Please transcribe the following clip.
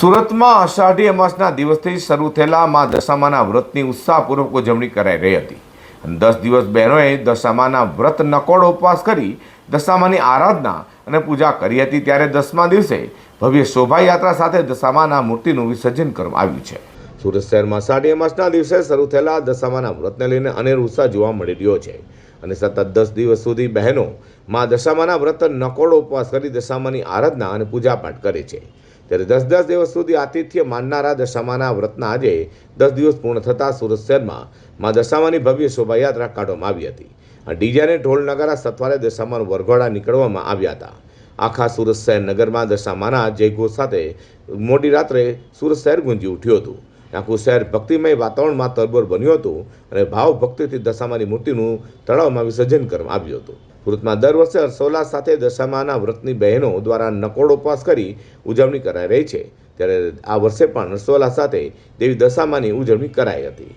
સુરતમાં અષાઢી અમાસના દિવસથી શરૂ થયેલા મા દશામાના વ્રતની ઉત્સાહપૂર્વક ઉજવણી કરાઈ રહી હતી. દસ દિવસ બહેનોએ દશામાના વ્રત નકોડો ઉપવાસ કરી દશામાની આરાધના અને પૂજા કરી હતી. ત્યારે દસમા દિવસે ભવ્ય શોભાયાત્રા સાથે દશામાના મૂર્તિનું વિસર્જન કરવામાં આવ્યું છે. સુરત શહેરમાં અષાઢી અમાસના દિવસે શરૂ થયેલા દશામાના વ્રતને લઈને અનેરો ઉત્સાહ જોવા મળી રહ્યો છે. અને સતત દસ દિવસ સુધી બહેનો મા દશામાના વ્રત નકોડો ઉપવાસ કરી દશામાની આરાધના અને પૂજાપાઠ કરે છે. ત્યારે દસ દસ દિવસ સુધી આતિથ્ય માનનારા દશામાના વ્રતના આજે દસ દિવસ પૂર્ણ થતાં સુરત શહેરમાં મા દશામાની ભવ્ય શોભાયાત્રા કાઢવામાં આવી હતી. આ ડીજે અને ઢોલ નગારા સત્વારે દશામાનો વરઘોડા નીકળવામાં આવ્યા હતા. આખા સુરત શહેર નગરમાં દશામાના જયઘોષ સાથે મોડી રાત્રે સુરત શહેર ગુંજી ઉઠ્યું હતું. આખું શહેર ભક્તિમય વાતાવરણમાં તરબોર બન્યું હતું અને ભાવ ભક્તિથી દશામાની મૂર્તિનું તળાવમાં વિસર્જન કરવામાં આવ્યું હતું. સુરતમાં દર વર્ષે હર્ષોલ્લાસ સાથે દશામાના વ્રતની બહેનો દ્વારા નકોડ ઉપવાસ કરી ઉજવણી કરાઈ રહી છે. ત્યારે આ વર્ષે પણ હર્ષોલ્લાસ સાથે દેવી દશામાની ઉજવણી કરાઈ હતી.